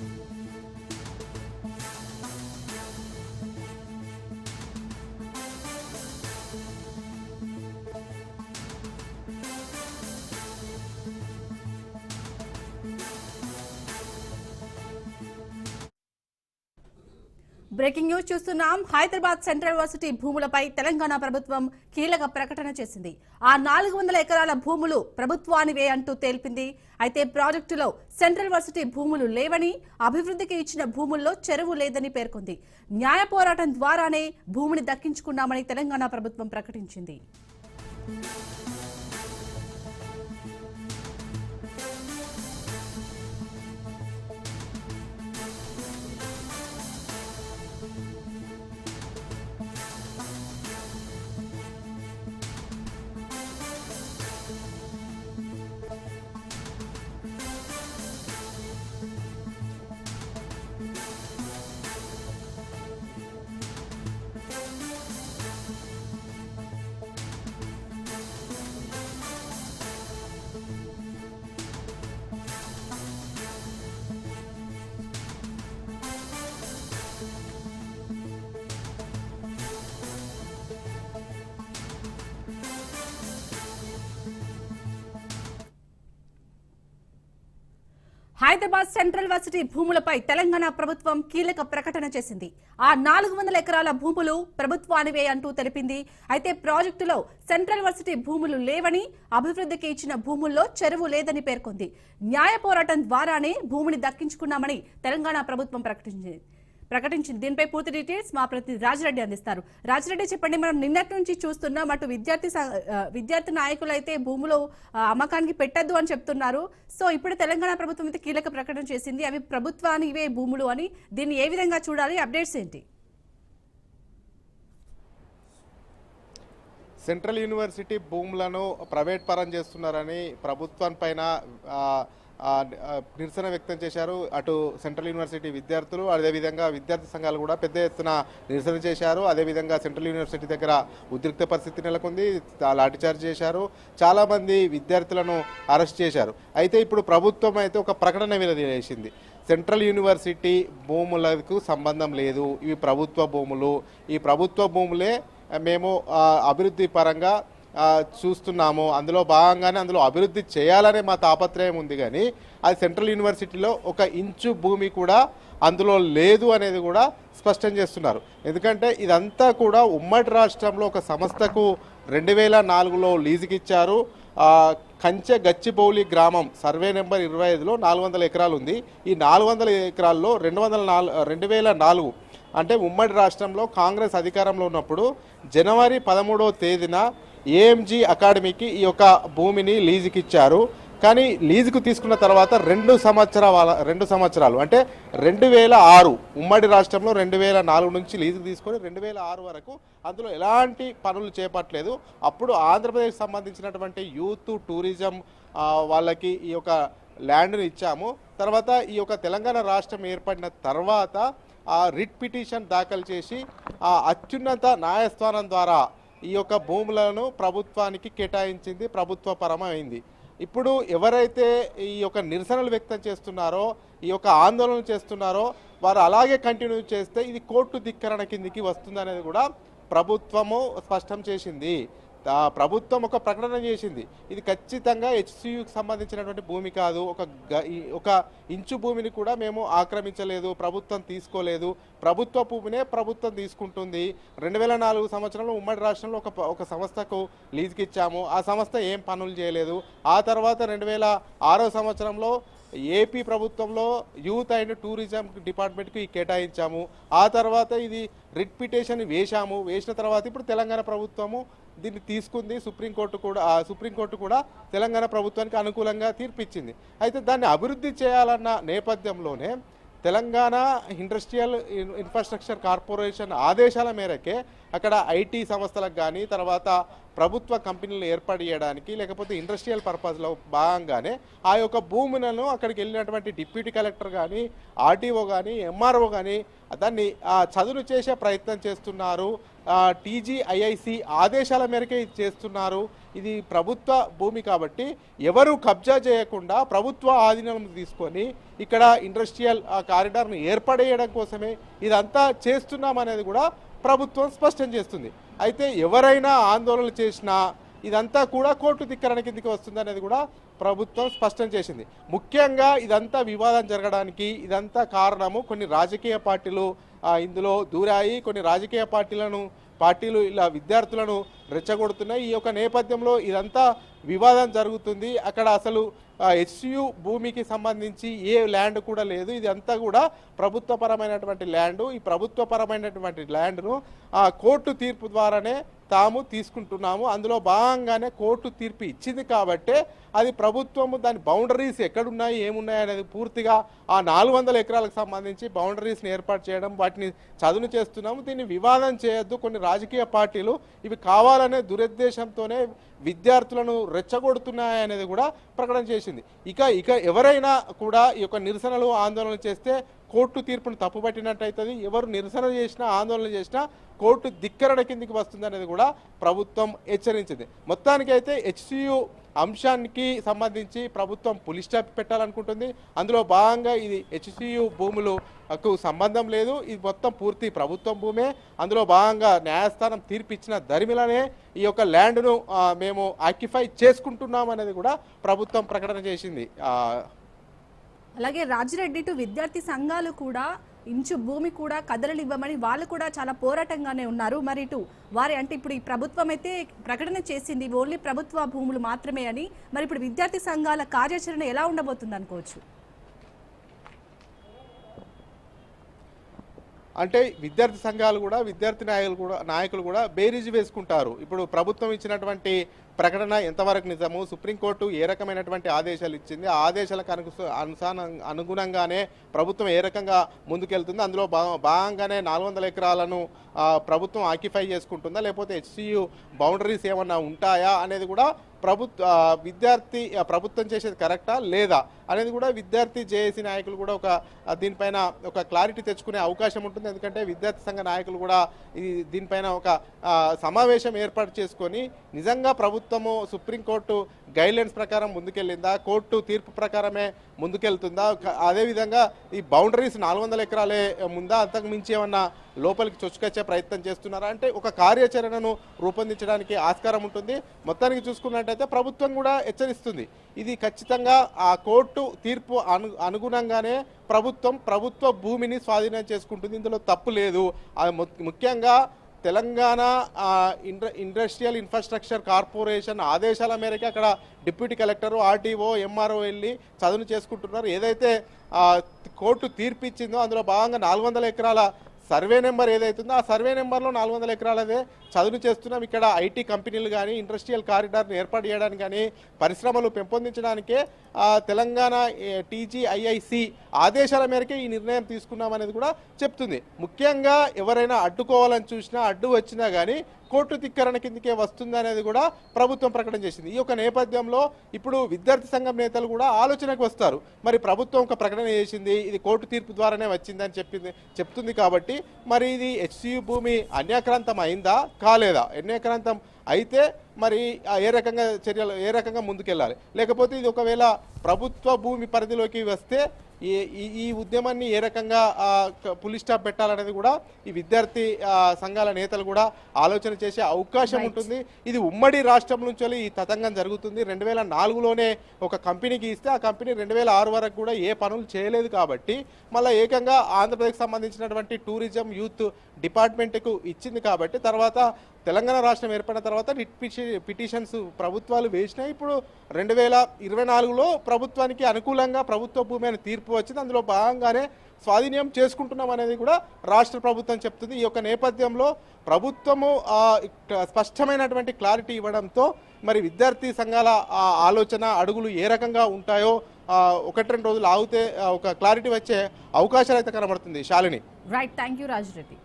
thank you breaking news చూస్తున్నాం. Hyderabad central university భూములపై తెలంగాణ ప్రభుత్వం కీలక ప్రకటన చేసింది. ఆ నాలుగు వందల ఎకరాల భూములు ప్రభుత్వానివే అంటూ తేల్పింది. అయితే ప్రాజెక్టులో సెంట్రల్ యూనివర్సిటీ భూములు లేవని అభివృద్ధికి ఇచ్చిన భూముల్లో చెరువు లేదని పేర్కొంది. న్యాయ పోరాటం ద్వారానే భూమిని దక్కించుకున్నామని తెలంగాణ ప్రభుత్వం ప్రకటించింది. హైదరాబాద్ సెంట్రల్ వర్సిటీ భూములపై తెలంగాణ ప్రభుత్వం కీలక ప్రకటన చేసింది. ఆ నాలుగు వందల ఎకరాల భూములు ప్రభుత్వానివే అంటూ తెలిపింది. అయితే ప్రాజెక్టులో సెంట్రల్ వర్సిటీ భూములు లేవని అభివృద్ధికి ఇచ్చిన భూముల్లో చెరువు లేదని పేర్కొంది. న్యాయ పోరాటం ద్వారానే భూమిని దక్కించుకున్నామని తెలంగాణ ప్రభుత్వం ప్రకటించింది. ప్రకటించింది. దీనిపై పూర్తి డీటెయిల్స్ మా ప్రతినిధి రాజిరెడ్డి అందిస్తారు. రాజిరెడ్డి చెప్పండి మనం నిన్నటి నుంచి చూస్తున్నాం అటు విద్యార్థి విద్యార్థి నాయకులు అయితే భూములు అమ్మకానికి పెట్టద్దు అని చెప్తున్నారు. సో ఇప్పుడు తెలంగాణ ప్రభుత్వం అయితే కీలక ప్రకటన చేసింది. అవి ప్రభుత్వానివే భూములు అని. దీన్ని ఏ విధంగా చూడాలి? అప్డేట్స్ ఏంటి? సెంట్రల్ యూనివర్సిటీ భూములను ప్రైవేట్ పరం చేస్తున్నారని ప్రభుత్వం పైన నిరసన వ్యక్తం చేశారు. అటు సెంట్రల్ యూనివర్సిటీ విద్యార్థులు అదేవిధంగా విద్యార్థి సంఘాలు కూడా పెద్ద ఎత్తున నిరసన చేశారు. అదేవిధంగా సెంట్రల్ యూనివర్సిటీ దగ్గర ఉద్రిక్త పరిస్థితి నెలకొంది. తా- లాఠీచార్జ్ చేశారు. చాలామంది విద్యార్థులను అరెస్ట్ చేశారు. అయితే ఇప్పుడు ప్రభుత్వం అయితే ఒక ప్రకటన వెలువరించింది సెంట్రల్ యూనివర్సిటీ భూములకు సంబంధం లేదు. ఇవి ప్రభుత్వ భూములు. ఈ ప్రభుత్వ భూములే మేము అభివృద్ధి పరంగా చూస్తున్నాము. అందులో భాగంగానే అందులో అభివృద్ధి చేయాలనే మా తాపత్రయం ఉంది కానీ అది సెంట్రల్ యూనివర్సిటీలో ఒక ఇంచు భూమి కూడా అందులో లేదు అనేది కూడా స్పష్టం చేస్తున్నారు. ఎందుకంటే ఇదంతా కూడా ఉమ్మడి రాష్ట్రంలో ఒక సంస్థకు రెండు వేల నాలుగులో లీజుకి ఇచ్చారు కంచె గచ్చిబౌలి గ్రామం సర్వే నెంబర్ ఇరవై ఐదులో నాలుగు వందల ఎకరాలు ఉంది ఈ నాలుగు వందల ఎకరాల్లో రెండు వందల నాలుగు రెండు వేల నాలుగు అంటే ఉమ్మడి రాష్ట్రంలో కాంగ్రెస్ అధికారంలో ఉన్నప్పుడు జనవరి పదమూడవ తేదీన ఏఎంజీ అకాడమీకి ఈ యొక్క భూమిని లీజుకి ఇచ్చారు కానీ లీజుకు తీసుకున్న తర్వాత రెండు సంవత్సరాల రెండు సంవత్సరాలు అంటే రెండు వేల ఆరు ఉమ్మడి రాష్ట్రంలో రెండు వేల నాలుగు నుంచి లీజుకు తీసుకొని రెండు వేల ఆరు వరకు అందులో ఎలాంటి పనులు చేపట్టలేదు. అప్పుడు ఆంధ్రప్రదేశ్ సంబంధించినటువంటి యూత్ టూరిజం వాళ్ళకి ఈ యొక్క ల్యాండ్ని ఇచ్చాము. తర్వాత ఈ యొక్క తెలంగాణ రాష్ట్రం ఏర్పడిన తర్వాత ఆ రిట్ పిటిషన్ దాఖలు చేసి ఆ అత్యున్నత న్యాయస్థానం ద్వారా ఈ యొక్క భూములను ప్రభుత్వానికి కేటాయించింది ప్రభుత్వ పరమైంది ఇప్పుడు ఎవరైతే ఈ యొక్క నిరసనలు వ్యక్తం చేస్తున్నారో ఈ యొక్క ఆందోళన చేస్తున్నారో వారు అలాగే కంటిన్యూ చేస్తే ఇది కోర్టు ధిక్కరణ కిందికి వస్తుందనేది కూడా ప్రభుత్వము స్పష్టం చేసింది. ప్రభుత్వం ఒక ప్రకటన చేసింది. ఇది ఖచ్చితంగా హెచ్సియుకి సంబంధించినటువంటి భూమి కాదు. ఒక గ- ఒక ఇంచు భూమిని కూడా మేము ఆక్రమించలేదు ప్రభుత్వం తీసుకోలేదు. ప్రభుత్వ భూమినే ప్రభుత్వం తీసుకుంటుంది. రెండు వేల నాలుగు సంవత్సరంలో ఉమ్మడి రాష్ట్రంలో ఒక ఒక సంస్థకు లీజుకి ఇచ్చాము ఆ సంస్థ ఏం పనులు చేయలేదు. ఆ తర్వాత రెండు వేల ఆరో సంవత్సరంలో ఏపీ ప్రభుత్వంలో యూత్ అండ్ టూరిజం డిపార్ట్మెంట్కి కేటాయించాము. ఆ తర్వాత ఇది రిట్పిటేషన్ వేశాము. వేసిన తర్వాత ఇప్పుడు తెలంగాణ ప్రభుత్వము దీన్ని తీసుకుంది సుప్రీంకోర్టు కూడా సుప్రీంకోర్టు కూడా తెలంగాణ ప్రభుత్వానికి అనుకూలంగా తీర్పిచ్చింది. అయితే దాన్ని అభివృద్ధి చేయాలన్న నేపథ్యంలోనే తెలంగాణ ఇండస్ట్రియల్ ఇన్ఫ్రాస్ట్రక్చర్ కార్పొరేషన్ ఆదేశాల మేరకే అక్కడ ఐటీ సంస్థలకు కానీ తర్వాత ప్రభుత్వ కంపెనీలు ఏర్పాటు చేయడానికి లేకపోతే ఇండస్ట్రియల్ పర్పస్లో భాగంగానే ఆ యొక్క భూములను అక్కడికి వెళ్ళినటువంటి డిప్యూటీ కలెక్టర్ కానీ ఆర్టీఓ కానీ ఎంఆర్ఓ కానీ దాన్ని చదును చేసే ప్రయత్నం చేస్తున్నారు. టీజీఐఐసి ఆదేశాల మేరకే చేస్తున్నారు. ఇది ప్రభుత్వ భూమి కాబట్టి ఎవరు కబ్జా చేయకుండా ప్రభుత్వ ఆధీనం తీసుకొని ఇక్కడ ఇండస్ట్రియల్ కారిడార్ను ఏర్పడేయడం కోసమే ఇదంతా చేస్తున్నామనేది కూడా ప్రభుత్వం స్పష్టం చేస్తుంది. అయితే ఎవరైనా ఆందోళన చేసినా ఇదంతా కూడా కోర్టు ధిక్కరణ కిందికి వస్తుంది అనేది కూడా ప్రభుత్వం స్పష్టం చేసింది. ముఖ్యంగా ఇదంతా వివాదం జరగడానికి ఇదంతా కారణము కొన్ని రాజకీయ పార్టీలు ఇందులో దూరాయి కొన్ని రాజకీయ పార్టీలను పార్టీలు ఇలా విద్యార్థులను రెచ్చగొడుతున్నాయి. ఈ యొక్క నేపథ్యంలో ఇదంతా వివాదం జరుగుతుంది. అక్కడ అసలు హెచ్యు భూమికి సంబంధించి ఏ ల్యాండ్ కూడా లేదు. ఇది అంతా కూడా ప్రభుత్వపరమైనటువంటి ల్యాండ్. ఈ ప్రభుత్వపరమైనటువంటి ల్యాండ్ను ఆ కోర్టు తీర్పు ద్వారానే తాము తీసుకుంటున్నాము. అందులో భాగంగానే కోర్టు తీర్పు ఇచ్చింది కాబట్టే అది ప్రభుత్వము దాని బౌండరీస్ ఎక్కడున్నాయి ఏమున్నాయి అనేది పూర్తిగా ఆ నాలుగు వందల ఎకరాలకు సంబంధించి బౌండరీస్ని ఏర్పాటు చేయడం వాటిని చదును చేస్తున్నాము. దీన్ని వివాదం చేయొద్దు. కొన్ని రాజకీయ పార్టీలు ఇవి కావాలనే దురుద్దేశంతోనే విద్యార్థులను రెచ్చగొడుతున్నాయి అనేది కూడా ప్రకటన చేసింది. ఇక ఇక ఎవరైనా కూడా ఈ యొక్క నిరసనలు ఆందోళన చేస్తే కోర్టు తీర్పును తప్పుపట్టినట్టయితుంది. ఎవరు నిరసన చేసినా ఆందోళన చేసినా కోర్టు ధిక్కరణ కిందికి వస్తుంది అనేది కూడా ప్రభుత్వం హెచ్చరించింది. మొత్తానికైతే హెచ్సియు అంశానికి సంబంధించి ప్రభుత్వం పులి స్టాప్ పెట్టాలనుకుంటుంది. అందులో భాగంగా ఇది హెచ్సియు భూములకు సంబంధం లేదు. ఇది మొత్తం పూర్తి ప్రభుత్వం భూమే. అందులో భాగంగా న్యాయస్థానం తీర్పిచ్చిన దరిమిలనే ఈ యొక్క ల్యాండ్ను మేము ఆక్యుఫై చేసుకుంటున్నాం అనేది కూడా ప్రభుత్వం ప్రకటన చేసింది. అలాగే రాజిరెడ్డి టు విద్యార్థి సంఘాలు కూడా ఇంచు భూమి కూడా కదలనివ్వమని వాళ్ళు కూడా చాలా పోరాటంగానే ఉన్నారు. మరి ఇటు వారి అంటే ఇప్పుడు ఈ ప్రభుత్వం అయితే ప్రకటన చేసింది ఓన్లీ ప్రభుత్వ భూములు మాత్రమే అని. మరి ఇప్పుడు విద్యార్థి సంఘాల కార్యాచరణ ఎలా ఉండబోతుంది అనుకోవచ్చు అంటే విద్యార్థి సంఘాలు కూడా విద్యార్థి నాయకులు కూడా నాయకులు కూడా బేరీజు వేసుకుంటారు. ఇప్పుడు ప్రభుత్వం ఇచ్చినటువంటి ప్రకటన ఎంతవరకు నిజము సుప్రీంకోర్టు ఏ రకమైనటువంటి ఆదేశాలు ఇచ్చింది ఆ ఆదేశాలకు అను అనుసాన అనుగుణంగానే ప్రభుత్వం ఏ రకంగా ముందుకెళ్తుంది అందులో భా- భాగంగానే నాలుగు వందల ఎకరాలను ప్రభుత్వం ఆక్యుపై చేసుకుంటుందా లేకపోతే హెచ్సియు బౌండరీస్ ఏమన్నా ఉంటాయా అనేది కూడా ప్రభుత్వ విద్యార్థి ప్రభుత్వం చేసేది కరెక్టా? లేదా? అనేది కూడా విద్యార్థి జేఏసీ నాయకులు కూడా ఒక దీనిపైన ఒక క్లారిటీ తెచ్చుకునే అవకాశం ఉంటుంది. ఎందుకంటే విద్యార్థి సంఘ నాయకులు కూడా ఈ దీనిపైన ఒక సమావేశం ఏర్పాటు చేసుకొని నిజంగా ప్రభుత్వము సుప్రీంకోర్టు గైడ్లైన్స్ ప్రకారం ముందుకెళ్ళిందా? కోర్టు తీర్పు ప్రకారమే ముందుకెళ్తుందా? అదేవిధంగా ఈ బౌండరీస్ నాలుగు వందల ఎకరాలే ముందా? అంతకు మించి ఏమన్నా లోపలికి చొచ్చుకొచ్చే ప్రయత్నం చేస్తున్నారా? అంటే ఒక కార్యాచరణను రూపొందించడానికి ఆస్కారం ఉంటుంది. మొత్తానికి చూసుకున్నట్టు చూసుకున్నట్టయితే ప్రభుత్వం కూడా హెచ్చరిస్తుంది. ఇది ఖచ్చితంగా ఆ కోర్టు తీర్పు అను అనుగుణంగానే ప్రభుత్వం ప్రభుత్వ భూమిని స్వాధీనం చేసుకుంటుంది. ఇందులో తప్పు లేదు. ము- ముఖ్యంగా తెలంగాణ ఇండ ఇండస్ట్రియల్ ఇన్ఫ్రాస్ట్రక్చర్ కార్పొరేషన్ ఆదేశాల మేరకు అక్కడ డిప్యూటీ కలెక్టర్ ఆర్టీఓ ఎంఆర్ఓ వెళ్ళి చదును చేసుకుంటున్నారు. ఏదైతే కోర్టు తీర్పు ఇచ్చిందో అందులో భాగంగా నాలుగు వందల ఎకరాల సర్వే నెంబర్ ఏదైతుందో ఆ సర్వే నెంబర్లో నాలుగు వందల ఎకరాలదే చదును చేస్తున్నాం. ఇక్కడ ఐటీ కంపెనీలు కానీ ఇండస్ట్రియల్ కారిడార్ని ఏర్పాటు చేయడానికి కానీ పరిశ్రమలు పెంపొందించడానికే తెలంగాణ టీజీఐఐసి ఆదేశాల మేరకే ఈ నిర్ణయం తీసుకున్నామనేది కూడా చెప్తుంది. ముఖ్యంగా ఎవరైనా అడ్డుకోవాలని చూసినా అడ్డు వచ్చినా కానీ కోర్టు ధిక్కరణ కిందకే వస్తుంది అనేది కూడా ప్రభుత్వం ప్రకటన చేసింది. ఈ యొక్క నేపథ్యంలో ఇప్పుడు విద్యార్థి సంఘం నేతలు కూడా ఆలోచనకు వస్తారు. మరి ప్రభుత్వం ఒక ప్రకటన చేసింది ఇది కోర్టు తీర్పు ద్వారానే వచ్చిందని చెప్పింది చెప్తుంది కాబట్టి మరి ఇది హెచ్సియు భూమి అన్యాక్రాంతం అయిందా కాలేదా? అన్యాక్రాంతం అయితే మరి ఏ రకంగా చర్యలు ఏ రకంగా ముందుకెళ్ళాలి? లేకపోతే ఇది ఒకవేళ ప్రభుత్వ భూమి పరిధిలోకి వస్తే ఈ ఈ- ఉద్యమాన్ని ఏ రకంగా పులి స్టాప్ పెట్టాలనేది కూడా ఈ విద్యార్థి సంఘాల నేతలు కూడా ఆలోచన చేసే అవకాశం ఉంటుంది. ఇది ఉమ్మడి రాష్ట్రం నుంచి ఈ తతంగం జరుగుతుంది. రెండు వేల నాలుగులోనే ఒక కంపెనీకి ఇస్తే ఆ కంపెనీ రెండు వేల ఆరు వరకు కూడా ఏ పనులు చేయలేదు కాబట్టి మళ్ళీ ఏకంగా ఆంధ్రప్రదేశ్కి సంబంధించినటువంటి టూరిజం యూత్ డిపార్ట్మెంట్కు ఇచ్చింది కాబట్టి తర్వాత తెలంగాణ రాష్ట్రం ఏర్పడిన తర్వాత రిట్ పిటిషన్స్ ప్రభుత్వాలు వేసినాయి. ఇప్పుడు రెండు వేల ఇరవై నాలుగులో ప్రభుత్వానికి అనుకూలంగా ప్రభుత్వ భూమి అనే తీర్పు వచ్చింది. అందులో భాగంగానే స్వాధీనం చేసుకుంటున్నాం అనేది కూడా రాష్ట్ర ప్రభుత్వం చెప్తుంది. ఈ యొక్క నేపథ్యంలో ప్రభుత్వము స్పష్టమైనటువంటి క్లారిటీ ఇవ్వడంతో మరి విద్యార్థి సంఘాల ఆలోచన అడుగులు ఏ రకంగా ఉంటాయో ఒకటి రెండు రోజులు ఆగితే ఒక క్లారిటీ వచ్చే అవకాశాలు అయితే కనబడుతుంది Shalini. Right thank you Rajireddy